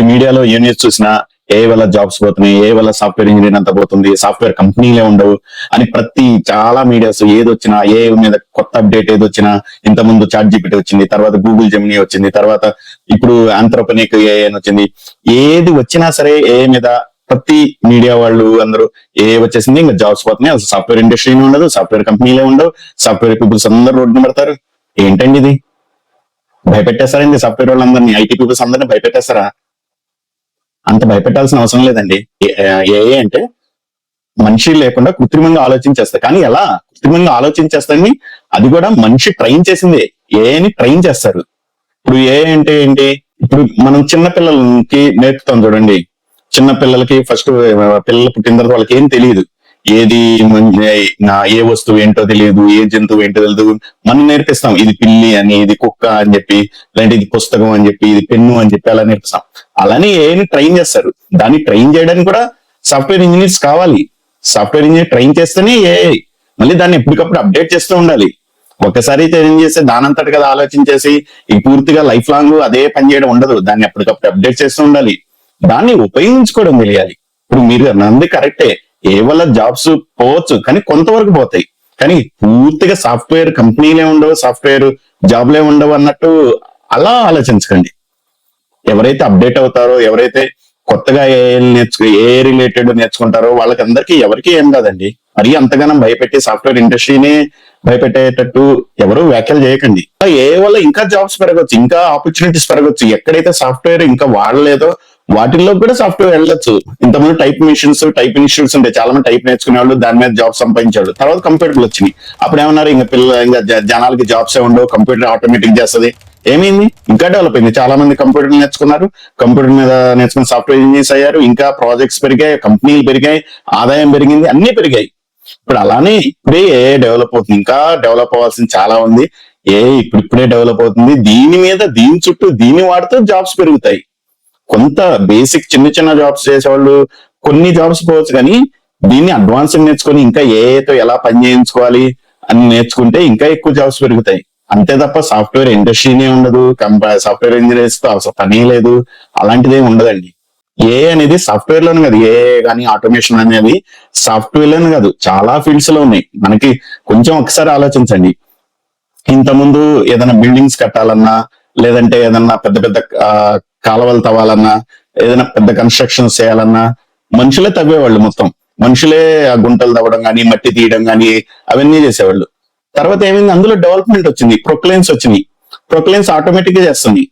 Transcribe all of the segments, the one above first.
ఇప్పుడు మీడియాలో ఏ న్యూస్ చూసినా ఏ వల్ల జాబ్స్ పోతున్నాయి ఏ వల్ల సాఫ్ట్వేర్ ఇంజనీర్ అంతా పోతుంది సాఫ్ట్వేర్ కంపెనీలే ఉండవు అని ప్రతి చాలా మీడియాస్ ఏది వచ్చినా ఏ మీద కొత్త అప్డేట్ ఏది వచ్చినా ఇంత ముందు చాట్ జీపీటీ వచ్చింది తర్వాత గూగుల్ జెమినీ వచ్చింది తర్వాత ఇప్పుడు ఆంథ్రోపనిక్ ఏ అని వచ్చింది. ఏది వచ్చినా సరే ఏ మీద ప్రతి మీడియా వాళ్ళు అందరూ ఏ వచ్చేసింది ఇంకా జాబ్స్ పోతున్నాయి. అసలు సాఫ్ట్వేర్ ఇండస్ట్రీ ఉండదు సాఫ్ట్వేర్ కంపెనీలే ఉండవు సాఫ్ట్వేర్ పీపుల్స్ అందరూ రోడ్డు పడతారు. ఏంటండి ఇది? భయపెట్టేస్తారండి సాఫ్ట్వేర్ వాళ్ళందరినీ ఐటీ పీపుల్స్ అందరినీ భయపెట్టేస్తారా? అంత భయపెట్టాల్సిన అవసరం లేదండి. ఏ అంటే మనిషి లేకుండా కృత్రిమంగా ఆలోచించేస్తా. కానీ ఎలా? కృత్రిమంగా ఆలోచించేస్తారని అది కూడా మనిషి ట్రైన్ చేసిందే. ఏని ట్రైన్ చేస్తారు. ఇప్పుడు ఏ అంటే ఏంటి? ఇప్పుడు మనం చిన్న పిల్లలకి నేర్పుతాం చూడండి. చిన్న పిల్లలకి ఫస్ట్ పిల్లలు పుట్టిన తర్వాత వాళ్ళకి ఏం తెలియదు. ఏది నా ఏ వస్తువు ఏంటో తెలియదు ఏ జంతువు ఏంటో తెలియదు మనం నేర్పిస్తాం. ఇది పిల్లి అని ఇది కుక్క అని చెప్పి లేదంటే ఇది పుస్తకం అని చెప్పి ఇది పెన్ను అని చెప్పి అలా నేర్పిస్తాం. అలానే ఏని ట్రైన్ చేస్తారు. దాన్ని ట్రైన్ చేయడానికి కూడా సాఫ్ట్వేర్ ఇంజనీర్స్ కావాలి. సాఫ్ట్వేర్ ఇంజనీర్ ట్రైన్ చేస్తేనే ఏ మళ్ళీ దాన్ని ఎప్పటికప్పుడు అప్డేట్ చేస్తూ ఉండాలి. ఒకసారి ట్రైన్ చేస్తే దానంతటి కదా ఆలోచించేసి ఈ పూర్తిగా లైఫ్ లాంగ్ అదే పని చేయడం ఉండదు. దాన్ని ఎప్పటికప్పుడు అప్డేట్ చేస్తూ ఉండాలి. దాన్ని ఉపయోగించుకోవడం తెలియాలి. ఇప్పుడు మీరు అన్నది కరెక్టే. ఏ జాబ్స్ పోవచ్చు కానీ కొంతవరకు పోతాయి. కానీ పూర్తిగా సాఫ్ట్వేర్ కంపెనీలే ఉండవు సాఫ్ట్వేర్ జాబ్లే ఉండవు అన్నట్టు అలా ఆలోచించకండి. ఎవరైతే అప్డేట్ అవుతారో ఎవరైతే కొత్తగా ఏ నేర్చుకు ఏ రిలేటెడ్ నేర్చుకుంటారో వాళ్ళకి అందరికీ ఎవరికి ఏం కాదండి. మరీ అంతగానం భయపెట్టి సాఫ్ట్వేర్ ఇండస్ట్రీని భయపెట్టేటట్టు ఎవరు వ్యాఖ్యలు చేయకండి. ఏ వల్ల ఇంకా జాబ్స్ పెరగచ్చు ఇంకా ఆపర్చునిటీస్ పెరగచ్చు. ఎక్కడైతే సాఫ్ట్వేర్ ఇంకా వాడలేదో వాటిల్లో కూడా సాఫ్ట్వేర్ వెళ్ళొచ్చు. ఇంతమంది టైప్ మిషన్స్ టైప్ ఇన్స్టిట్యూట్స్ ఉంటాయి చాలా మంది టైప్ నేర్చుకునే వాళ్ళు దాని మీద జాబ్ సంపాదించాడు తర్వాత కంప్యూటర్లు వచ్చినాయి. అప్పుడు ఏమన్నారు ఇంకా పిల్లలు ఇంకా జ- జనాలకి జాబ్స్ ఏ ఉండవు కంప్యూటర్ ఆటోమేటిక్ చేస్తది. ఏమైంది? ఇంకా డెవలప్ అయింది. చాలా మంది కంప్యూటర్ నేర్చుకున్నారు. కంప్యూటర్ మీద నేర్చుకుని సాఫ్ట్వేర్ ఇంజనీర్స్ అయ్యారు. ఇంకా ప్రాజెక్ట్స్ పెరిగాయి కంపెనీలు పెరిగాయి ఆదాయం పెరిగింది అన్ని పెరిగాయి. ఇప్పుడు అలానే ఇప్పుడే ఏ డెవలప్ అవుతుంది. ఇంకా డెవలప్ అవ్వాల్సింది చాలా ఉంది. ఏ ఇప్పుడు ఇప్పుడే డెవలప్ అవుతుంది. దీని మీద దీని చుట్టూ దీన్ని వాడితే జాబ్స్ పెరుగుతాయి. కొంత బేసిక్ చిన్న చిన్న జాబ్స్ చేసేవాళ్ళు కొన్ని జాబ్స్ పోవచ్చు కానీ దీన్ని అడ్వాన్స్ నేర్చుకొని ఇంకా ఏతో ఎలా పని చేయించుకోవాలి అని నేర్చుకుంటే ఇంకా ఎక్కువ జాబ్స్ పెరుగుతాయి. అంతే తప్ప సాఫ్ట్వేర్ ఇండస్ట్రీనే ఉండదు సాఫ్ట్వేర్ ఇంజనీర్స్తో అసలు పని లేదు. అలాంటిది ఏమి ఉండదండి. ఏ అనేది సాఫ్ట్వేర్లోనే కాదు ఏ కానీ ఆటోమేషన్ అనేది సాఫ్ట్వేర్లోనే కాదు చాలా ఫీల్డ్స్లో ఉన్నాయి. మనకి కొంచెం ఒకసారి ఆలోచించండి. ఇంత ముందు ఏదైనా బిల్డింగ్స్ కట్టాలన్నా లేదంటే ఏదన్నా పెద్ద పెద్ద కాలువలు తవ్వాలన్నా ఏదైనా పెద్ద కన్స్ట్రక్షన్స్ చేయాలన్నా మనుషులే తవ్వేవాళ్ళు మొత్తం. మనుషులే ఆ గుంటలు తవ్వడం కానీ మట్టి తీయడం కానీ అవన్నీ చేసేవాళ్ళు. తర్వాత ఏమైంది? అందులో డెవలప్మెంట్ వచ్చింది. ప్రొక్లైన్స్ వచ్చినాయి. ప్రొక్లైన్స్ ఆటోమేటిక్గా చేస్తుంది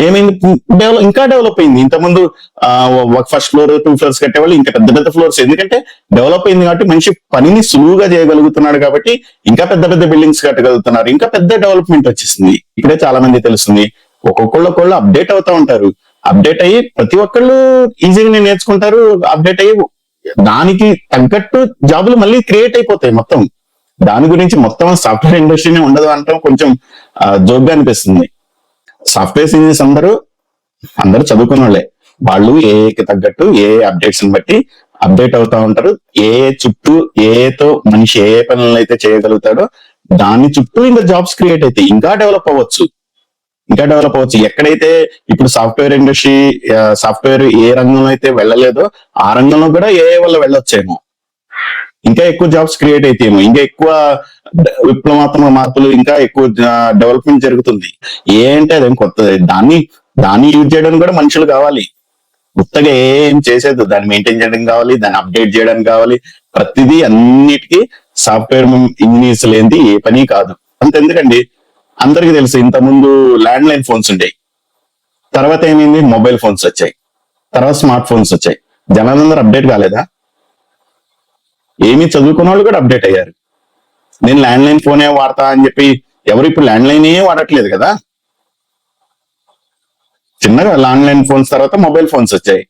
ఏమైంది? డెవలప్ ఇంకా డెవలప్ అయింది. ఇంతకుముందు ఆ, ఫస్ట్ ఫ్లోర్ టూ ఫ్లోర్స్ కట్టేవాళ్ళు ఇంకా పెద్ద పెద్ద ఫ్లోర్స్ ఎందుకంటే డెవలప్ అయింది కాబట్టి మనిషి పనిని సులువుగా చేయగలుగుతున్నాడు కాబట్టి ఇంకా పెద్ద పెద్ద బిల్డింగ్స్ కట్టగలుగుతున్నారు. ఇంకా పెద్ద డెవలప్మెంట్ వచ్చేసింది. ఇక్కడే చాలా మంది తెలుస్తుంది. ఒక్కొక్కళ్ళొక్కళ్ళు అప్డేట్ అవుతా ఉంటారు. అప్డేట్ అయ్యి ప్రతి ఒక్కళ్ళు ఈజీగా నేర్చుకుంటారు. అప్డేట్ అయ్యి దానికి తగ్గట్టు జాబులు మళ్ళీ క్రియేట్ అయిపోతాయి మొత్తం. దాని గురించి మొత్తం సాఫ్ట్వేర్ ఇండస్ట్రీనే ఉండదు అంటాం కొంచెం జోగ్గా అనిపిస్తుంది. సాఫ్ట్వేర్ ఇంజనీర్స్ అందరూ అందరూ చదువుకున్న వాళ్ళే. వాళ్ళు ఏకి తగ్గట్టు ఏ అప్డేట్స్ బట్టి అప్డేట్ అవుతా ఉంటారు. ఏ చుట్టూ ఏతో మనిషి ఏ పనులు అయితే చేయగలుగుతాడో దాని చుట్టూ ఇంకా జాబ్స్ క్రియేట్ అయితే ఇంకా డెవలప్ అవ్వచ్చు. ఇంకా డెవలప్ అవ్వచ్చు. ఎక్కడైతే ఇప్పుడు సాఫ్ట్వేర్ ఇండస్ట్రీ సాఫ్ట్వేర్ ఏ రంగంలో అయితే వెళ్ళలేదో ఆ రంగంలో కూడా ఏ వల్ల వెళ్ళొచ్చేమో. ఇంకా ఎక్కువ జాబ్స్ క్రియేట్ అయితేమో. ఇంకా ఎక్కువ విప్లవాత్మక మార్పులు ఇంకా ఎక్కువ డెవలప్మెంట్ జరుగుతుంది. ఏంటంటే అదేం కొత్తది. దాన్ని దాన్ని యూజ్ చేయడానికి కూడా మనుషులు కావాలి. కొత్తగా ఏం చేసేది దాన్ని మెయింటైన్ చేయడం కావాలి దాన్ని అప్డేట్ చేయడం కావాలి. ప్రతిదీ అన్నిటికీ సాఫ్ట్వేర్ ఇంజనీర్స్ లేనిది ఏ పని కాదు. అంత ఎందుకండి అందరికీ తెలుసు ఇంత ముందు ల్యాండ్ లైన్ ఫోన్స్ ఉండేవి. తర్వాత ఏమైంది? మొబైల్ ఫోన్స్ వచ్చాయి. తర్వాత స్మార్ట్ ఫోన్స్ వచ్చాయి. జనాలందరూ అప్డేట్ కాలేదా? ఏమీ చదువుకున్న వాళ్ళు కూడా అప్డేట్ అయ్యారు. నేను ల్యాండ్ లైన్ ఫోనే వాడతా అని చెప్పి ఎవరు ఇప్పుడు ల్యాండ్ లైన్ వాడట్లేదు కదా? చిన్నగా ల్యాండ్ లైన్ ఫోన్స్ తర్వాత మొబైల్ ఫోన్స్ వచ్చాయి.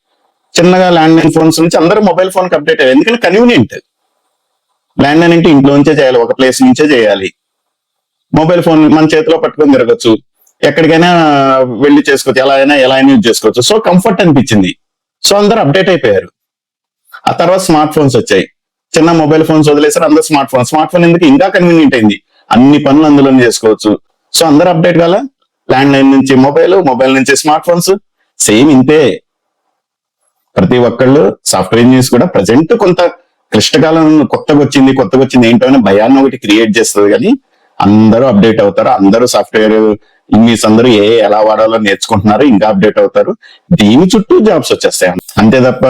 చిన్నగా ల్యాండ్ లైన్ ఫోన్స్ నుంచి అందరూ మొబైల్ ఫోన్కి అప్డేట్ అయ్యారు. ఎందుకంటే కన్వీనియంట్ ల్యాండ్ లైన్ అంటే ఇంట్లో నుంచే చేయాలి ఒక ప్లేస్ నుంచే చేయాలి. మొబైల్ ఫోన్ మన చేతిలో పట్టుకొని తిరగచ్చు. ఎక్కడికైనా వెళ్ళి చేసుకోవచ్చు. ఎలా అయినా ఎలా అయినా యూజ్ చేసుకోవచ్చు. సో కంఫర్ట్ అనిపించింది. సో అందరూ అప్డేట్ అయిపోయారు. ఆ తర్వాత స్మార్ట్ ఫోన్స్ వచ్చాయి. చిన్న మొబైల్ ఫోన్స్ వదిలేసారు. అందరు స్మార్ట్ ఫోన్ స్మార్ట్ ఫోన్ ఎందుకు? ఇంకా కన్వీనియంట్ అయింది. అన్ని పనులు అందులోనే చేసుకోవచ్చు. సో అందరూ అప్డేట్ కాల? ల్యాండ్ లైన్ నుంచి మొబైల్ మొబైల్ నుంచి స్మార్ట్ ఫోన్స్ సేమ్ ఇంతే. ప్రతి ఒక్కళ్ళు సాఫ్ట్వేర్ ఇంజనీర్స్ కూడా ప్రజెంట్ కొంత క్లిష్టకాలం కొత్తగా వచ్చింది కొత్తగా వచ్చింది ఏంటో అనే భయాన్ని ఒకటి క్రియేట్ చేస్తుంది కానీ అందరూ అప్డేట్ అవుతారు. అందరూ సాఫ్ట్వేర్ ఇంగ్లీష్ అందరూ ఏ ఎలా వాడాలో నేర్చుకుంటున్నారు ఇంకా అప్డేట్ అవుతారు. దీని చుట్టూ జాబ్స్ వచ్చేస్తాయి. అంతే తప్ప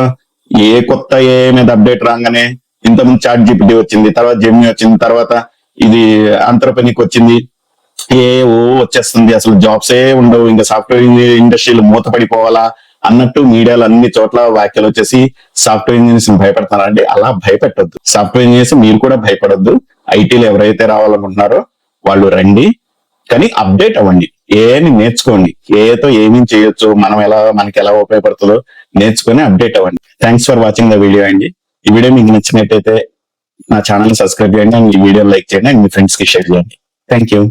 ఏ కొత్త ఏ మీద అప్డేట్ రాగానే ఇంతకుముందు చాట్ జీపీటీ వచ్చింది తర్వాత జెమ్ని వచ్చింది తర్వాత ఇది అంతరపనికి వచ్చింది. ఏ ఓ వచ్చేస్తుంది. అసలు జాబ్స్ ఏ ఉండవు. ఇంకా సాఫ్ట్వేర్ ఇండస్ట్రీలు మూతపడిపోవాలా అన్నట్టు మీడియాలో అన్ని చోట్ల వ్యాఖ్యలు వచ్చేసి సాఫ్ట్వేర్ ఇంజనీర్స్ భయపెడతారండి అలా భయపెట్టొద్దు. సాఫ్ట్వేర్ ఇంజనీర్స్ మీరు కూడా భయపడొద్దు. ఐటీలు ఎవరైతే రావాలనుకుంటున్నారో వాళ్ళు రండి కానీ అప్డేట్ అవ్వండి. ఏని నేర్చుకోండి. ఏతో ఏమేం చేయొచ్చు మనం ఎలా మనకి ఎలా ఉపయోగపడుతుందో నేర్చుకొని అప్డేట్ అవ్వండి. Thanks for watching the video అండి. ఈ వీడియో మీకు నచ్చినట్టయితే నా ఛానల్ సబ్స్క్రైబ్ చేయండి అండ్ ఈ వీడియో లైక్ చేయండి అండ్ మీ ఫ్రెండ్స్కి షేర్ చేయండి. Thank you